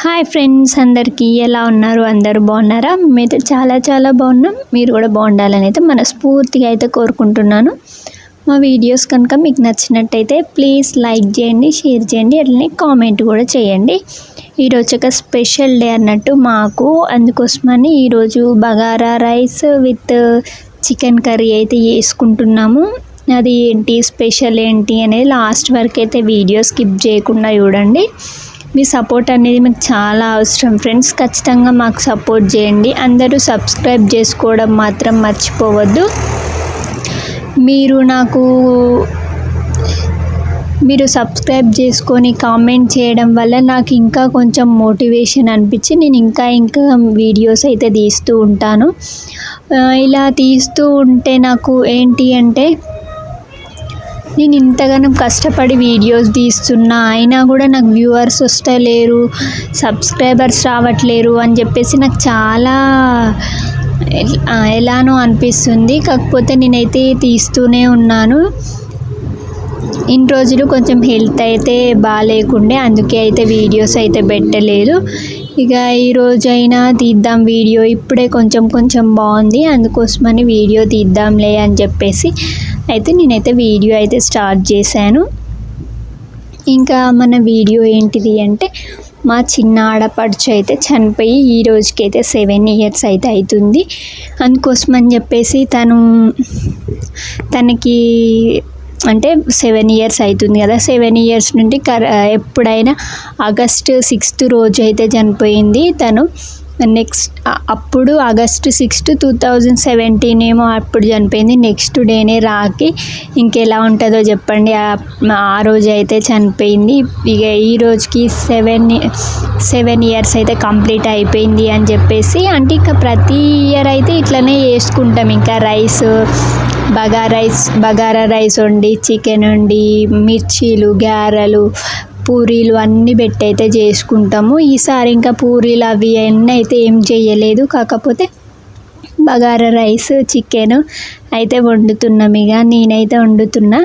Hi friends అందరికీ ఎలా ఉన్నారు? అందరూ బాగున్నారా? మేమైతే చాలా చాలా బాగున్నాం. మీరు కూడా బాగుండాలని అయితే మనస్ఫూర్తిగా అయితే కోరుకుంటున్నాను. మా వీడియోస్ కనుక మీకు నచ్చినట్టయితే ప్లీజ్ లైక్ చేయండి షేర్ చేయండి అట్లనే కామెంట్ కూడా చేయండి. ఈరోజు ఒక స్పెషల్ డే అన్నట్టు మాకు. అందుకోసమని ఈరోజు bagara rice with chicken curry అయితే వేసుకుంటున్నాము అది ఏంటి స్పెషల్ ఏంటి అనేది లాస్ట్ వరకు అయితే వీడియో స్కిప్ చేయకుండా చూడండి. మీ సపోర్ట్ అనేది మాకు చాలా అవసరం. ఫ్రెండ్స్ ఖచ్చితంగా మాకు సపోర్ట్ చేయండి. అందరూ సబ్స్క్రైబ్ చేసుకోవడం మాత్రం మర్చిపోవద్దు. మీరు నాకు మీరు సబ్స్క్రైబ్ చేసుకొని కామెంట్ చేయడం వల్ల నాకు ఇంకా కొంచెం మోటివేషన్ అనిపించి నేను ఇంకా ఇంకా వీడియోస్ అయితే తీస్తూ ఉంటాను. ఇలా తీస్తూ ఉంటే నాకు ఏంటి అంటే నేను ఇంతగానో కష్టపడి వీడియోస్ తీస్తున్నా అయినా కూడా నాకు వ్యూవర్స్ వస్తలేరు సబ్స్క్రైబర్స్ రావట్లేరు అని చెప్పేసి నాకు చాలా ఎలానో అనిపిస్తుంది. కాకపోతే నేనైతే తీస్తూనే ఉన్నాను. ఇన్ని రోజులు కొంచెం హెల్త్ అయితే బాగాలేకుండే అందుకే అయితే వీడియోస్ అయితే పెట్టలేదు. ఇక ఈరోజైనా తీద్దాం వీడియో. ఇప్పుడే కొంచెం కొంచెం బాగుంది. అందుకోసమని వీడియో తీద్దాంలే అని చెప్పేసి అయితే నేనైతే వీడియో అయితే స్టార్ట్ చేశాను. ఇంకా మన వీడియో ఏంటిది అంటే మా చిన్న ఆడపడుచు అయితే చనిపోయి ఈ రోజుకైతే సెవెన్ ఇయర్స్ అయితే అవుతుంది అందుకోసమని చెప్పేసి తను తనకి అంటే సెవెన్ ఇయర్స్ అవుతుంది కదా. సెవెన్ ఇయర్స్ నుండి కర ఎప్పుడైనా ఆగస్ట్ సిక్స్త్ రోజు అయితే చనిపోయింది తను. నెక్స్ట్ అప్పుడు August sixth two thousand seventeen ఏమో అప్పుడు చనిపోయింది. నెక్స్ట్ డేనే రాకి ఇంకెలా ఉంటుందో చెప్పండి. ఆ- రోజు అయితే చనిపోయింది. ఇక ఈ రోజుకి సెవెన్ సెవెన్ ఇయర్స్ అయితే కంప్లీట్ అయిపోయింది అని చెప్పేసి అంటే ఇంకా ప్రతి ఇయర్ అయితే ఇట్లనే చేసుకుంటాం. ఇంకా రైస్ బగా రైస్ బగారా రైస్ వండి చికెన్ వండి మిర్చీలు గారెలు పూరీలు అన్నీ పెట్టి అయితే చేసుకుంటాము. ఈసారి ఇంకా పూరీలు అవి అన్నీ అయితే ఏం చేయలేదు కాకపోతే బగారా రైస్ చికెన్ అయితే వండుతున్నాం ఇక. నేనైతే వండుతున్నా.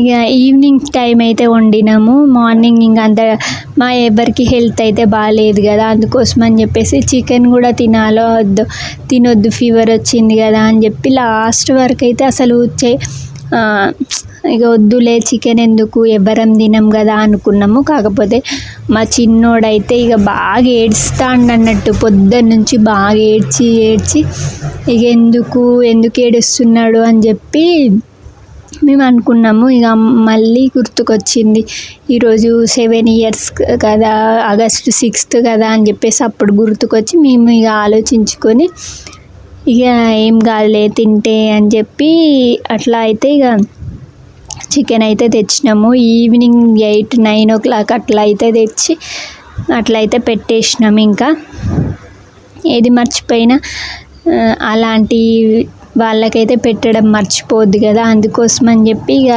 ఇక ఈవినింగ్ టైం అయితే వండినాము. మార్నింగ్ ఇంకా అంత మా ఎవరికి హెల్త్ అయితే బాగాలేదు కదా. అందుకోసం అని చెప్పేసి చికెన్ కూడా తినాలో వద్దు తినొద్దు ఫీవర్ వచ్చింది కదా అని చెప్పి లాస్ట్ వరకు అయితే అసలు చే ఇక వద్దులే చికెన్ ఎందుకు? ఎవ్వరం తినం కదా అనుకున్నాము. కాకపోతే మా చిన్నోడైతే ఇక బాగా ఏడుస్తాడు అన్నట్టు పొద్దున్న నుంచి బాగా ఏడ్చి ఏడ్చి ఇక ఎందుకు ఎందుకు ఏడుస్తున్నాడు అని చెప్పి మేము అనుకున్నాము. ఇక మళ్ళీ గుర్తుకొచ్చింది ఈరోజు సెవెన్ ఇయర్స్ కదా ఆగస్ట్ సిక్స్త్ కదా అని చెప్పేసి అప్పుడు గుర్తుకొచ్చి మేము ఇక ఆలోచించుకొని ఇక ఏం కాదులే తింటే అని చెప్పి అట్లా అయితే ఇక చికెన్ అయితే తెచ్చినాము. Evening eight nine o'clock అట్లా అయితే తెచ్చి అట్లా అయితే పెట్టేసినాము ఇంకా. ఏది మర్చిపోయినా అలాంటి వాళ్ళకైతే పెట్టడం మర్చిపోద్ది కదా. అందుకోసం అని చెప్పి ఇక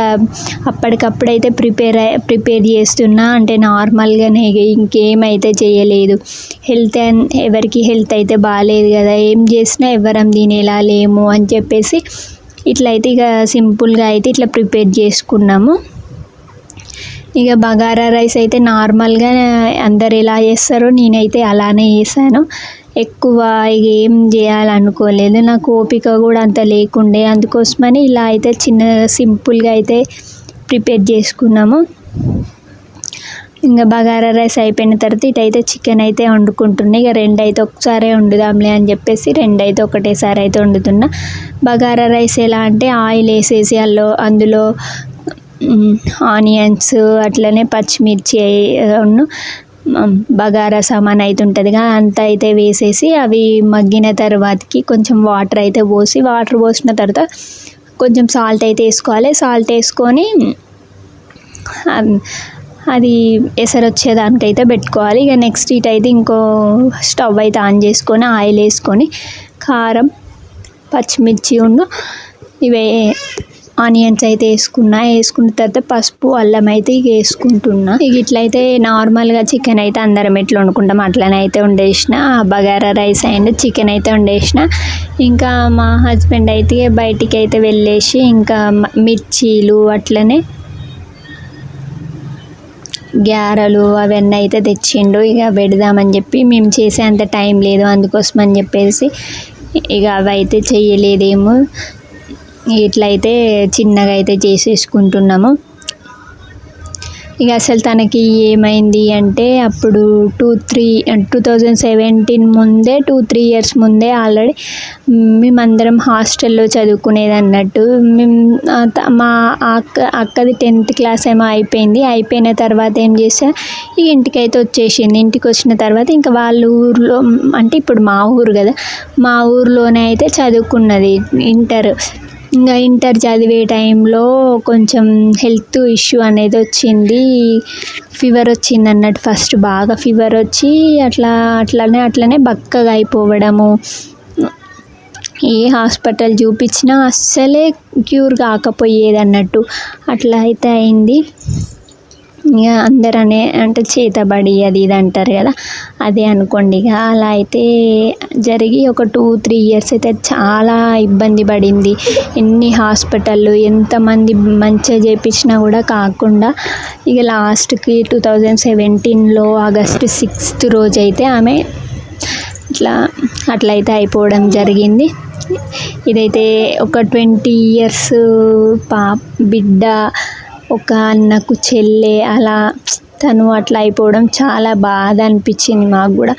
అప్పటికప్పుడు అయితే ప్రిపేర్ ప్రిపేర్ చేస్తున్నా. అంటే నార్మల్గానే ఇంకేమైతే చేయలేదు. హెల్త్ ఎవరికి హెల్త్ అయితే బాగాలేదు కదా. ఏం చేసినా ఎవరం తినేలా లేము అని చెప్పేసి ఇట్లయితే ఇక సింపుల్గా అయితే ఇట్లా ప్రిపేర్ చేసుకున్నాము. ఇక బగారా రైస్ అయితే నార్మల్గా అందరు ఎలా చేస్తారో నేనైతే అలానే చేశాను. ఎక్కువ ఇక ఏం చేయాలనుకోలేదు. నాకు ఓపిక కూడా అంత లేకుండే. అందుకోసమని ఇలా అయితే చిన్న సింపుల్గా అయితే ప్రిపేర్ చేసుకున్నాము. ఇంకా బగారా రైస్ అయిపోయిన తర్వాత ఇటైతే చికెన్ అయితే వండుకుంటున్నాయి ఇక రెండు అయితే ఒకసారి వండుదాంలే అని చెప్పేసి రెండు అయితే ఒకటేసారి అయితే వండుతున్నా. బగారా రైస్ ఎలా అంటే ఆయిల్ వేసేసి అల్లో అందులో ఆనియన్స్ అట్లనే పచ్చిమిర్చి ఉన్ను, బగారా సామాన్ అయితే ఉంటుందిగా అంత అయితే వేసేసి అవి మగ్గిన తర్వాతకి కొంచెం వాటర్ అయితే పోసి వాటర్ పోసిన తర్వాత కొంచెం సాల్ట్ అయితే వేసుకోవాలి. సాల్ట్ వేసుకొని అది ఎసరు వచ్చేదానికైతే పెట్టుకోవాలి. ఇక నెక్స్ట్ ఇటు అయితే ఇంకో స్టవ్ అయితే ఆన్ చేసుకొని ఆయిల్ వేసుకొని కారం పచ్చిమిర్చి ఉండు ఇవే ఆనియన్స్ అయితే వేసుకున్నా. వేసుకున్న తర్వాత పసుపు అల్లం అయితే ఇక వేసుకుంటున్నా. ఇక ఇట్లయితే నార్మల్గా చికెన్ అయితే అందరం ఎట్లా వండుకుంటాం అట్లనే అయితే వండేసిన. బగారా రైస్ అండ్ చికెన్ అయితే వండేసిన. ఇంకా మా హస్బెండ్ అయితే బయటికి అయితే వెళ్ళేసి ఇంకా మిర్చీలు అట్లనే గ్యారలు అవన్నీ అయితే తెచ్చిండు. ఇక పెడదామని చెప్పి మేము చేసే అంత టైం లేదు అందుకోసం అని చెప్పేసి ఇక అవి అయితే చేయలేదేమో ఇట్లయితే చిన్నగా అయితే చేసేసుకుంటున్నాము. ఇక అసలు తనకి ఏమైంది అంటే అప్పుడు two three two thousand seventeen ముందే టూ త్రీ ఇయర్స్ ముందే ఆల్రెడీ మేమందరం హాస్టల్లో చదువుకునేది అన్నట్టు. మేము మా అక్క అక్కది టెన్త్ క్లాస్ ఏమో అయిపోయింది. అయిపోయిన తర్వాత ఏం చేసా ఇక ఇంటికైతే వచ్చేసింది. ఇంటికి వచ్చిన తర్వాత ఇంకా వాళ్ళ ఊర్లో అంటే ఇప్పుడు మా ఊరు కదా మా ఊర్లోనే అయితే చదువుకున్నది ఇంటర్. ఇంకా ఇంటర్ చదివే టైంలో కొంచెం హెల్త్ ఇష్యూ అనేది వచ్చింది. ఫీవర్ వచ్చింది అన్నట్టు ఫస్ట్ బాగా ఫీవర్ వచ్చి అట్లా అట్లనే అట్లనే బక్కగా అయిపోవడము. ఏ హాస్పిటల్ చూపించినా అస్సలే క్యూర్ కాకపోయేది అన్నట్టు అట్లా అయితే అయింది. ఇక అందరనే అనే అంటే చేతబడి అది ఇది అంటారు కదా అదే అనుకోండి. ఇక అలా అయితే జరిగి ఒక టూ త్రీ ఇయర్స్ అయితే చాలా ఇబ్బంది పడింది. ఎన్ని హాస్పిటళ్ళు ఎంతమంది మంచిగా చేయించినా కూడా కాకుండా ఇక లాస్ట్కి టూ థౌజండ్ సెవెంటీన్లో ఆగస్ట్ సిక్స్త్ రోజు అయితే ఆమె ఇట్లా అట్లయితే అయిపోవడం జరిగింది. ఇదైతే ఒక ట్వంటీ ఇయర్స్ పా బిడ్డ ఒక అన్నకు చెల్లె అలా తను అట్లా అయిపోవడం చాలా బాధ అనిపించింది మాకు కూడా.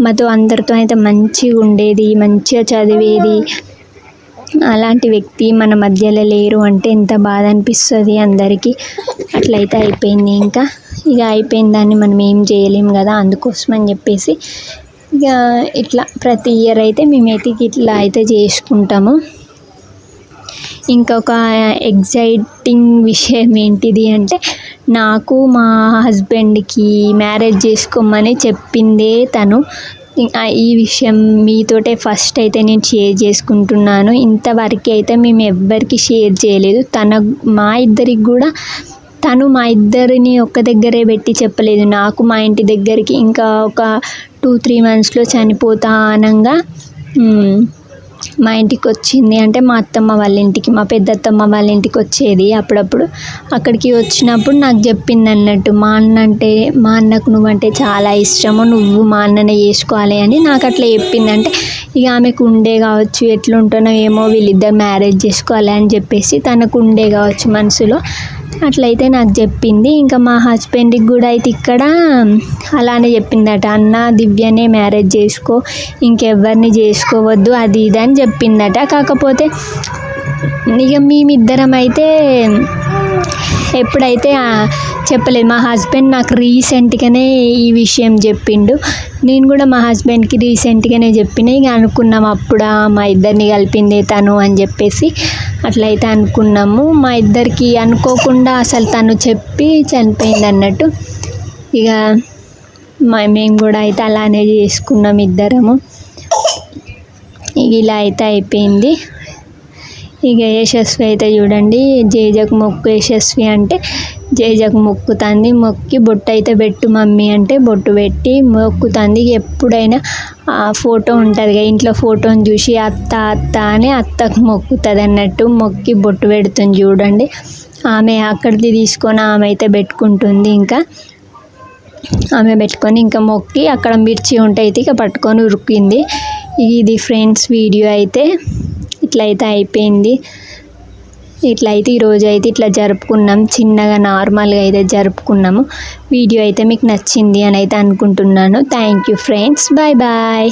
మాతో అందరితో అయితే మంచిగా ఉండేది మంచిగా చదివేది. అలాంటి వ్యక్తి మన మధ్యలో లేరు అంటే ఎంత బాధ అనిపిస్తుంది అందరికీ. అట్లయితే అయిపోయింది ఇంకా. ఇక అయిపోయిన దాన్ని మనం ఏం చేయలేము కదా అందుకోసం అని చెప్పేసి ఇక ఇట్లా ప్రతి ఇయర్ అయితే మేమైతే ఇట్లా అయితే చేసుకుంటాము. ఇంకొక ఎగ్జైటింగ్ విషయం ఏంటిది అంటే నాకు మా హస్బెండ్కి మ్యారేజ్ చేసుకోమని చెప్పిందే తను. ఈ విషయం మీతోటే ఫస్ట్ అయితే నేను షేర్ చేసుకుంటున్నాను. ఇంతవరకు అయితే మేము ఎవ్వరికి షేర్ చేయలేదు. తన మా ఇద్దరికి కూడా తను మా ఇద్దరిని ఒక్క దగ్గరే పెట్టి చెప్పలేదు. నాకు మా ఇంటి దగ్గరికి ఇంకా ఒక టూ త్రీ మంత్స్లో చనిపోతా అనగా మా ఇంటికి వచ్చింది. అంటే మా అత్తమ్మ వాళ్ళ ఇంటికి మా పెద్దత్తమ్మ వాళ్ళ ఇంటికి వచ్చేది అప్పుడప్పుడు. అక్కడికి వచ్చినప్పుడు నాకు చెప్పింది అన్నట్టు మా అన్న అంటే మా అన్నకు నువ్వంటే చాలా ఇష్టము నువ్వు మా అన్ననే చేసుకోవాలి అని నాకు అట్లా చెప్పింది. అంటే ఇక ఆమెకు ఉండే కావచ్చు ఎట్లుంటానో ఏమో వీళ్ళిద్దరు మ్యారేజ్ చేసుకోవాలి అని చెప్పేసి తనకు ఉండే కావచ్చు మనసులో అట్లయితే నాకు చెప్పింది. ఇంకా మా హస్బెండ్కి కూడా అయితే ఇక్కడ అలానే చెప్పిందట అన్న దివ్యనే మ్యారేజ్ చేసుకో ఇంకెవరిని చేసుకోవద్దు అది ఇది అని చెప్పిందట. కాకపోతే ఇక మేమిద్దరం అయితే ఎప్పుడైతే చెప్పలేదు. మా హస్బెండ్ నాకు రీసెంట్గానే ఈ విషయం చెప్పిండు. నేను కూడా మా హస్బెండ్కి రీసెంట్గానే చెప్పిన ఇక అనుకున్నాం అప్పుడా మా ఇద్దరిని కలిపింది తను అని చెప్పేసి అట్లయితే అనుకున్నాము. మా ఇద్దరికి అనుకోకుండా అసలు తను చెప్పి చనిపోయింది అన్నట్టు. ఇక మేము కూడా అయితే అలానే చేసుకున్నాం ఇద్దరము. ఇలా అయితే అయిపోయింది. ఇక యశస్వి అయితే చూడండి జేజకు మొక్కు యశస్వి అంటే జేజకు మొక్కుతుంది మొక్కి బొట్టు అయితే పెట్టు మమ్మీ అంటే బొట్టు పెట్టి మొక్కుతుంది. ఎప్పుడైనా ఆ ఫోటో ఉంటుంది కదా ఇంట్లో ఫోటోని చూసి అత్త అత్త అని అత్తకు మొక్కుతుంది అన్నట్టు మొక్కి బొట్టు పెడుతుంది చూడండి. ఆమె అక్కడిది తీసుకొని ఆమె అయితే పెట్టుకుంటుంది ఇంకా. ఆమె పెట్టుకొని ఇంకా మొక్కి అక్కడ మిర్చి ఉంటే అయితే ఇక పట్టుకొని ఉరికింది. ఇది ఫ్రెండ్స్ వీడియో అయితే. ఇట్లయితే అయిపోయింది. ఇట్లా అయితే ఈరోజు అయితే ఇట్లా జరుపుకున్నాం. చిన్నగా నార్మల్గా అయితే జరుపుకున్నాము. వీడియో అయితే మీకు నచ్చింది అని అయితే అనుకుంటున్నాను. Thank you friends bye bye